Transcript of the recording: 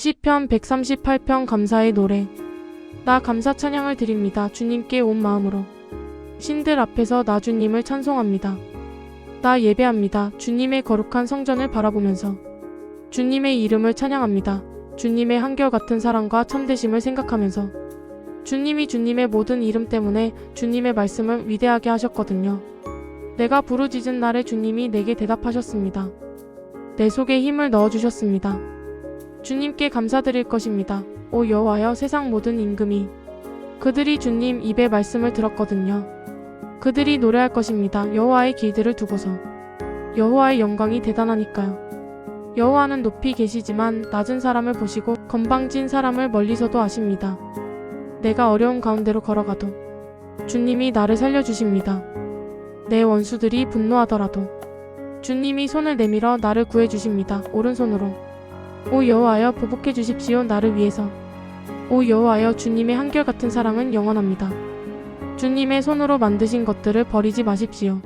시편 138편 감사의 노래. 나 감사 찬양을 드립니다. 주님께 온 마음으로. 신들 앞에서 나 주님을 찬송합니다. 나 예배합니다. 주님의 거룩한 성전을 바라보면서. 주님의 이름을 찬양합니다. 주님의 한결같은 사랑과 참되심을 생각하면서. 주님이 주님의 모든 이름 때문에 주님의 말씀을 위대하게 하셨거든요. 내가 부르짖은 날에 주님이 내게 대답하셨습니다. 내 속에 힘을 넣어주셨습니다. 주님께 감사드릴 것입니다. 오 여호와여 세상 모든 임금이 그들이 주님 입의 말씀을 들었거든요. 그들이 노래할 것입니다. 여호와의 길들을 두고서 여호와의 영광이 대단하니까요. 여호와는 높이 계시지만 낮은 사람을 보시고 건방진 사람을 멀리서도 아십니다. 내가 어려운 가운데로 걸어가도 주님이 나를 살려주십니다. 내 원수들이 분노하더라도 주님이 손을 내밀어 나를 구해주십니다. 오른손으로 오 여호와여 보복해 주십시오 나를 위해서 오 여호와여 주님의 한결같은 사랑은 영원합니다. 주님의 손으로 만드신 것들을 버리지 마십시오.